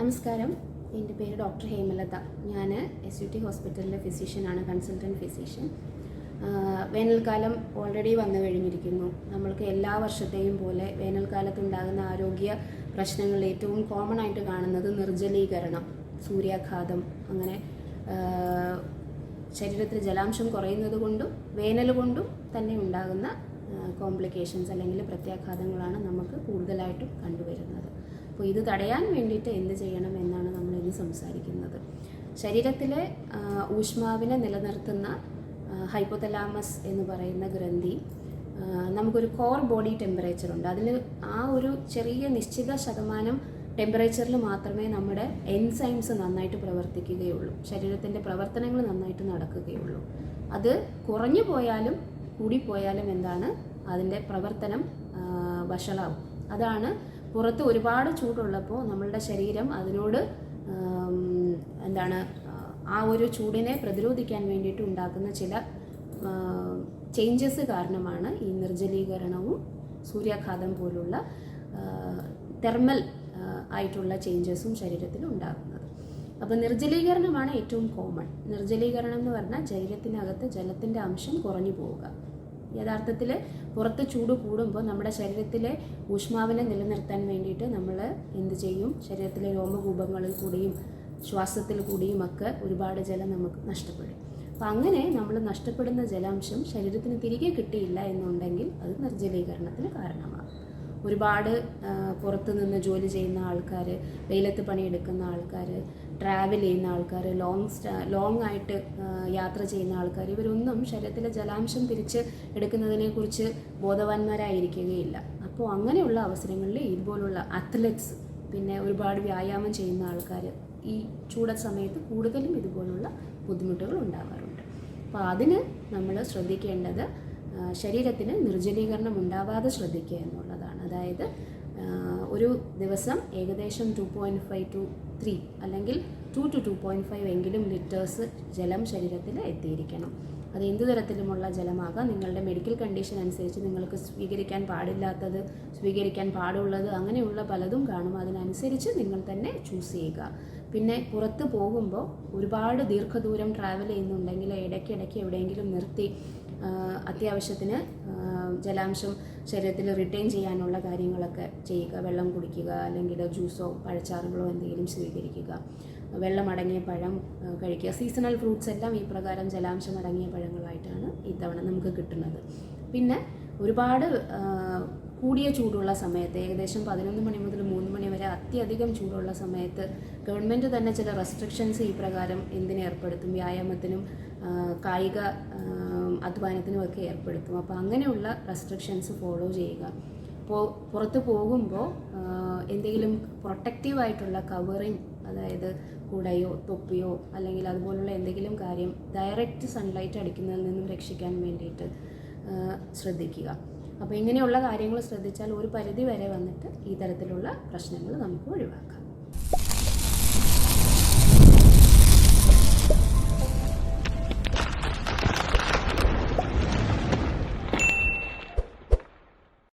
നമസ്കാരം. എന്റെ പേര് ഡോക്ടർ ഹേമലത. ഞാൻ എസ് യു ടി ഹോസ്പിറ്റലിലെ ഫിസിഷ്യനാണ് കൺസൾട്ടന്റ് ഫിസിഷ്യൻ വേനൽക്കാലം ഓൾറെഡി വന്നു കഴിഞ്ഞിരിക്കുന്നു. നമ്മൾക്ക് എല്ലാ വർഷത്തെയും പോലെ വേനൽക്കാലത്തുണ്ടാകുന്ന ആരോഗ്യ പ്രശ്നങ്ങൾ ഏറ്റവും കോമൺ ആയിട്ട് കാണുന്നത് നിർജലീകരണം സൂര്യാഘാതം അങ്ങനെ ശരീരത്തിൽ ജലാംശം കുറയുന്നത് കൊണ്ടും വേനൽ കൊണ്ടും തന്നെ ഉണ്ടാകുന്ന കോംപ്ലിക്കേഷൻസ് അല്ലെങ്കിൽ പ്രത്യാഘാതങ്ങളാണ് നമുക്ക് കൂടുതലായിട്ടും കണ്ടുവരുന്നത്. അപ്പോൾ ഇത് തടയാൻ വേണ്ടിയിട്ട് എന്ത് ചെയ്യണം എന്നാണ് നമ്മൾ ഇനി സംസാരിക്കുന്നത്. ശരീരത്തിലെ ഊഷ്മാവിനെ നിലനിർത്തുന്ന ഹൈപ്പോതലാമസ് എന്ന് പറയുന്ന ഗ്രന്ഥി നമുക്കൊരു കോർ ബോഡി ടെമ്പറേച്ചർ ഉണ്ട്. അതിൽ ആ ഒരു ചെറിയ നിശ്ചിത ശതമാനം ടെമ്പറേച്ചറിൽ മാത്രമേ നമ്മുടെ എൻസൈംസ് നന്നായിട്ട് പ്രവർത്തിക്കുകയുള്ളൂ. ശരീരത്തിന്റെ പ്രവർത്തനങ്ങൾ നന്നായിട്ട് നടക്കുകയുള്ളൂ. അത് കുറഞ്ഞു പോയാലും കൂടിപ്പോയാലും എന്താണ്? അതിന്റെ പ്രവർത്തനം വഷളാവും. അതാണ് പുറത്ത് ഒരുപാട് ചൂടുള്ളപ്പോൾ നമ്മളുടെ ശരീരം അതിനോട് എന്താണ് ആ ഒരു ചൂടിനെ പ്രതിരോധിക്കാൻ വേണ്ടിയിട്ട് ഉണ്ടാക്കുന്ന ചില ചേഞ്ചസ് കാരണമാണ് ഈ നിർജലീകരണവും സൂര്യാഘാതം പോലുള്ള തെർമൽ ആയിട്ടുള്ള ചേഞ്ചസും ശരീരത്തിൽ ഉണ്ടാകുന്നത്. അപ്പോൾ നിർജലീകരണമാണ് ഏറ്റവും കോമൺ നിർജലീകരണം എന്ന് പറഞ്ഞാൽ ശരീരത്തിനകത്ത് ജലത്തിന്റെ അംശം കുറഞ്ഞു പോവുക. യഥാർത്ഥത്തിൽ പുറത്ത് ചൂട് കൂടുമ്പോൾ നമ്മുടെ ശരീരത്തിലെ ഊഷ്മാവിനെ നിലനിർത്താൻ വേണ്ടിയിട്ട് നമ്മൾ എന്ത് ചെയ്യും? ശരീരത്തിലെ രോമകൂപങ്ങളിൽ കൂടിയും ശ്വാസത്തിൽ കൂടിയും ഒക്കെ ഒരുപാട് ജലം നമുക്ക് നഷ്ടപ്പെടും. അപ്പം അങ്ങനെ നമ്മൾ നഷ്ടപ്പെടുന്ന ജലാംശം ശരീരത്തിന് തിരികെ കിട്ടിയില്ല എന്നുണ്ടെങ്കിൽ അത് നിർജലീകരണത്തിന് കാരണമാകും. ഒരുപാട് പുറത്ത് നിന്ന് ജോലി ചെയ്യുന്ന ആൾക്കാർ വെയിലത്ത് പണിയെടുക്കുന്ന ആൾക്കാർ ട്രാവൽ ചെയ്യുന്ന ആൾക്കാർ ലോങ് ലോങ് ആയിട്ട് യാത്ര ചെയ്യുന്ന ആൾക്കാർ ഇവരൊന്നും ശരീരത്തിലെ ജലാംശം തിരിച്ച് എടുക്കുന്നതിനെക്കുറിച്ച് ബോധവാന്മാരായിരിക്കുകയില്ല. അപ്പോൾ അങ്ങനെയുള്ള അവസരങ്ങളിൽ ഇതുപോലുള്ള അത്ലറ്റ്സ് പിന്നെ ഒരുപാട് വ്യായാമം ചെയ്യുന്ന ആൾക്കാർ ഈ ചൂട സമയത്ത് കൂടുതലും ഇതുപോലുള്ള ബുദ്ധിമുട്ടുകൾ ഉണ്ടാകാറുണ്ട് അപ്പോൾ അതിന് നമ്മൾ ശ്രദ്ധിക്കേണ്ടത് ശരീരത്തിന് നിർജലീകരണം ഉണ്ടാവാതെ ശ്രദ്ധിക്കുക എന്നുള്ളതാണ്. അതായത് ഒരു ദിവസം ഏകദേശം two point five to three അല്ലെങ്കിൽ two to two point five എങ്കിലും ലിറ്റേഴ്സ് ജലം ശരീരത്തിൽ എത്തിയിരിക്കണം. അത് എന്ത് തരത്തിലുമുള്ള ജലമാകാം നിങ്ങളുടെ മെഡിക്കൽ കണ്ടീഷൻ അനുസരിച്ച് നിങ്ങൾക്ക് സ്വീകരിക്കാൻ പാടില്ലാത്തത് സ്വീകരിക്കാൻ പാടുള്ളത് അങ്ങനെയുള്ള പലതും കാണും. അതിനനുസരിച്ച് നിങ്ങൾ തന്നെ ചൂസ് ചെയ്യുക. പിന്നെ പുറത്ത് പോകുമ്പോൾ ഒരുപാട് ദീർഘദൂരം ട്രാവൽ ചെയ്യുന്നുണ്ടെങ്കിൽ ഇടയ്ക്കിടയ്ക്ക് എവിടെയെങ്കിലും നിർത്തി അത്യാവശ്യത്തിന് ജലാംശം ശരീരത്തിൽ റിട്ടേൺ ചെയ്യാനുള്ള കാര്യങ്ങളൊക്കെ ചെയ്യുക. വെള്ളം കുടിക്കുക അല്ലെങ്കിൽ ജ്യൂസോ പഴച്ചാറുകളോ എന്തെങ്കിലും സ്വീകരിക്കുക. വെള്ളം അടങ്ങിയ പഴം കഴിക്കുക. സീസണൽ ഫ്രൂട്ട്സ് എല്ലാം ഈ പ്രകാരം ജലാംശം അടങ്ങിയ പഴങ്ങളായിട്ടാണ് ഇത്തവണ നമുക്ക് കിട്ടുന്നത്. പിന്നെ ഒരുപാട് കൂടിയ ചൂടുള്ള സമയത്ത് ഏകദേശം പതിനൊന്ന് മണി മുതൽ മൂന്ന് മണി വരെ അത്യധികം ചൂടുള്ള സമയത്ത് ഗവൺമെന്റ് തന്നെ ചില റെസ്ട്രിക്ഷൻസ് ഈ പ്രകാരം എന്തിനേർപ്പെടുത്തും വ്യായാമത്തിനും കായിക അധ്വാനത്തിനും ഒക്കെ ഏർപ്പെടുത്തും. അപ്പോൾ അങ്ങനെയുള്ള റെസ്ട്രിക്ഷൻസ് ഫോളോ ചെയ്യുക. അപ്പോൾ പുറത്ത് പോകുമ്പോൾ എന്തെങ്കിലും പ്രൊട്ടക്റ്റീവ് ആയിട്ടുള്ള കവറിങ് അതായത് കുടയോ തൊപ്പിയോ അല്ലെങ്കിൽ അതുപോലുള്ള എന്തെങ്കിലും കാര്യം ഡയറക്റ്റ് സൺലൈറ്റ് അടിക്കുന്നതിൽ നിന്നും രക്ഷിക്കാൻ വേണ്ടിയിട്ട് ശ്രദ്ധിക്കുക. അപ്പോൾ ഇങ്ങനെയുള്ള കാര്യങ്ങൾ ശ്രദ്ധിച്ചാൽ ഒരു പരിധി വരെ വന്നിട്ട് ഈ തരത്തിലുള്ള പ്രശ്നങ്ങൾ നമുക്ക് ഒഴിവാക്കാം.